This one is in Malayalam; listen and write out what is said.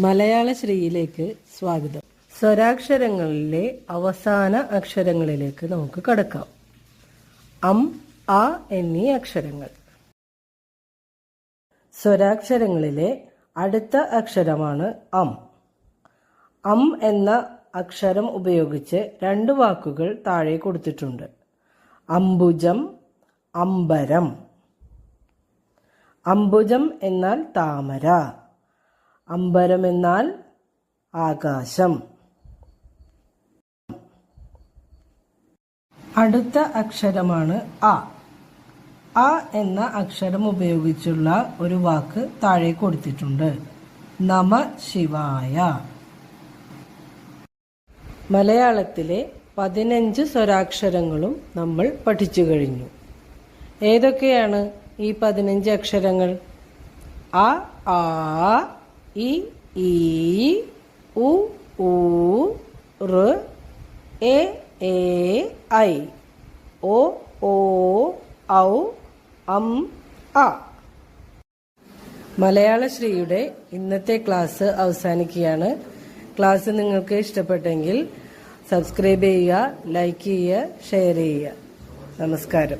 മലയാള ശ്രീയിലേക്ക് സ്വാഗതം. സ്വരാക്ഷരങ്ങളിലെ അവസാന അക്ഷരങ്ങളിലേക്ക് നമുക്ക് കടക്കാം. അം ആ എന്നീ അക്ഷരങ്ങൾ. സ്വരാക്ഷരങ്ങളിലെ അടുത്ത അക്ഷരമാണ് അം. അം എന്ന അക്ഷരം ഉപയോഗിച്ച് രണ്ട് വാക്കുകൾ താഴെ കൊടുത്തിട്ടുണ്ട്. അംബുജം അംബരം. അംബുജം എന്നാൽ താമര. അമ്പരം എന്നാൽ ആകാശം. അടുത്ത അക്ഷരമാണ് അ. അ എന്ന അക്ഷരം ഉപയോഗിച്ചുള്ള ഒരു വാക്ക് താഴെ കൊടുത്തിട്ടുണ്ട്. നമ ശിവായ. മലയാളത്തിലെ പതിനഞ്ച് സ്വരാക്ഷരങ്ങളും നമ്മൾ പഠിച്ചു കഴിഞ്ഞു. ഏതൊക്കെയാണ് ഈ പതിനഞ്ച് അക്ഷരങ്ങൾ? അ ആ ഇ ഈ ഉ ഊ ഋ എ എ ഐ. ഓ ഓ ഔ അം അ. മലയാളശ്രീയുടെ ഇന്നത്തെ ക്ലാസ് അവസാനിക്കുകയാണ്. ക്ലാസ് നിങ്ങൾക്ക് ഇഷ്ടപ്പെട്ടെങ്കിൽ സബ്സ്ക്രൈബ് ചെയ്യുക ലൈക്ക് ചെയ്യുക ഷെയർ ചെയ്യുക. നമസ്കാരം.